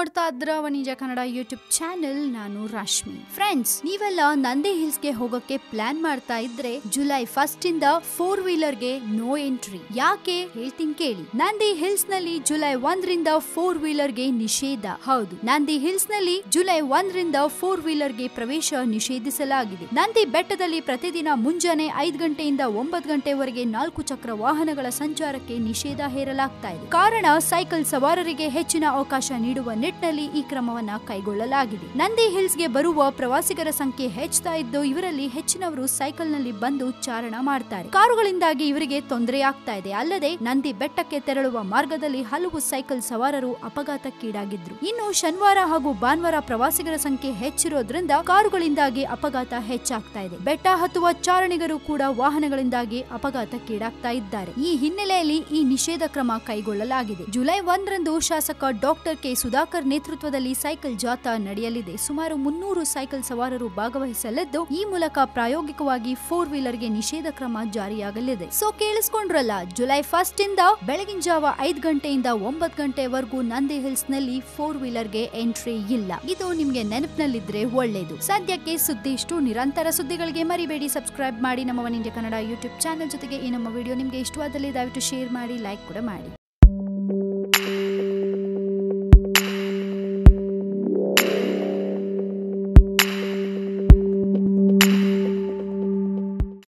ನೋಡ್ತಾ ಇದ್ರ ವನಿಜ Kannada YouTube channel, ನಾನು ರಾಶ್ಮಿ. ಫ್ರೆಂಡ್ಸ್ ನೀವೆಲ್ಲ ನಂದಿ ಹಿಲ್ಸ್ಗೆ ಹೋಗೋಕೆ ಪ್ಲಾನ್ ಮಾಡ್ತಾ ಇದ್ರೆ ಜುಲೈ ಫಸ್ಟ್ ಇಂದ ಫೋರ್ ವೀಲರ್ಗೆ ನೋ ಎಂಟ್ರಿ ಯಾಕೆ? ಹೇಳ್ತೀನಿ ಕೇಳಿ. ನಂದಿ ಹಿಲ್ಸ್ನಲ್ಲಿ ಜುಲೈ ಒಂದರಿಂದ ಫೋರ್ ವೀಲರ್ಗೆ ನಿಷೇಧ. ಹೌದು. ನಂದಿ ಹಿಲ್ಸ್ನಲ್ಲಿ ಜುಲೈ ಒಂದರಿಂದ ಫೋರ್ ವೀಲರ್ಗೆ ಪ್ರವೇಶ ನಿಷೇಧಿಸಲಾಗಿದೆ. ನಂದಿ ಬೆಟ್ಟದಲ್ಲಿ ಪ್ರತಿದಿನ ಮುಂಜಾನೆ ಐದು ಗಂಟೆಯಿಂದ ಒಂಬತ್ತು ಗಂಟೆವರೆಗೆ ನಾಲ್ಕು ಚಕ್ರ ವಾಹನಗಳ ಸಂಚಾರಕ್ಕೆ ನಿಷೇಧ ಹೇರಲಾಗ್ತಾ ಇದೆ. ಕಾರಣ, ಸೈಕಲ್ ಸವಾರರಿಗೆ ಹೆಚ್ಚಿನ ಅವಕಾಶ ನೀಡುವ ನಿಟ್ಟಿನಲ್ಲಿ ಈ ಕ್ರಮವನ್ನ ಕೈಗೊಳ್ಳಲಾಗಿದೆ. ನಂದಿ ಹಿಲ್ಸ್ಗೆ ಬರುವ ಪ್ರವಾಸಿಗರ ಸಂಖ್ಯೆ ಹೆಚ್ಚುತ್ತಾ ಇದ್ದು, ಇವರಲ್ಲಿ ಹೆಚ್ಚಿನವರು ಸೈಕಲ್ನಲ್ಲಿ ಬಂದು ಚಾರಣ ಮಾಡ್ತಾರೆ. ಕಾರುಗಳಿಂದಾಗಿ ಇವರಿಗೆ ತೊಂದರೆಯಾಗ್ತಾ ಇದೆ. ಅಲ್ಲದೆ, ನಂದಿ ಬೆಟ್ಟಕ್ಕೆ ತೆರಳುವ ಮಾರ್ಗದಲ್ಲಿ ಹಲವು ಸೈಕಲ್ ಸವಾರರು ಅಪಘಾತಕ್ಕೀಡಾಗಿದ್ರು. ಇನ್ನು ಶನಿವಾರ ಹಾಗೂ ಭಾನುವಾರ ಪ್ರವಾಸಿಗರ ಸಂಖ್ಯೆ ಹೆಚ್ಚಿರೋದ್ರಿಂದ ಕಾರುಗಳಿಂದಾಗಿ ಅಪಘಾತ ಹೆಚ್ಚಾಗ್ತಾ ಇದೆ. ಬೆಟ್ಟ ಹತ್ತುವ ಚಾರಣಿಗರು ಕೂಡ ವಾಹನಗಳಿಂದಾಗಿ ಅಪಘಾತಕ್ಕೀಡಾಗ್ತಾ ಇದ್ದಾರೆ. ಈ ಹಿನ್ನೆಲೆಯಲ್ಲಿ ಈ ನಿಷೇಧ ಕ್ರಮ ಕೈಗೊಳ್ಳಲಾಗಿದೆ. ಜುಲೈ ಒಂದರಂದು ಶಾಸಕ ಡಾಕ್ಟರ್ ಕೆ. ಸುಧಾಕರ್ ನೇತೃತ್ವದಲ್ಲಿ ಸೈಕಲ್ ಜಾಥಾ ನಡೆಯಲಿದೆ. ಸುಮಾರು ಮುನ್ನೂರು ಸೈಕಲ್ ಸವಾರರು ಭಾಗವಹಿಸಲಿದ್ದು, ಈ ಮೂಲಕ ಪ್ರಾಯೋಗಿಕವಾಗಿ ಫೋರ್ ವೀಲರ್ಗೆ ನಿಷೇಧ ಕ್ರಮ ಜಾರಿಯಾಗಲಿದೆ. ಸೊ ಕೇಳಿಸ್ಕೊಂಡ್ರಲ್ಲ ಜುಲೈ ಫಸ್ಟ್ ಇಂದ ಬೆಳಗಿನ ಜಾವ ಐದ್ ಗಂಟೆಯಿಂದ ಒಂಬತ್ತು ಗಂಟೆವರೆಗೂ ನಂದಿ ಹಿಲ್ಸ್ನಲ್ಲಿ ಫೋರ್ ವೀಲರ್ಗೆ ಎಂಟ್ರಿ ಇಲ್ಲ. ಇದು ನಿಮ್ಗೆ ನೆನಪಿನಲ್ಲಿದ್ರೆ ಒಳ್ಳೇದು. ಸದ್ಯಕ್ಕೆ ಸುದ್ದಿ ಇಷ್ಟು. ನಿರಂತರ ಸುದ್ದಿಗಳಿಗೆ ಮರಿಬೇಡಿ. ಸಬ್ಸ್ಕ್ರೈಬ್ ಮಾಡಿ. ನಮ್ಮ one India Kannada YouTube channel ಜೊತೆಗೆ ಈ ನಮ್ಮ ವಿಡಿಯೋ ನಿಮ್ಗೆ ಇಷ್ಟವಾದಲ್ಲಿ ದಯವಿಟ್ಟು ಶೇರ್ ಮಾಡಿ ಲೈಕ್ ಕೂಡ ಮಾಡಿ.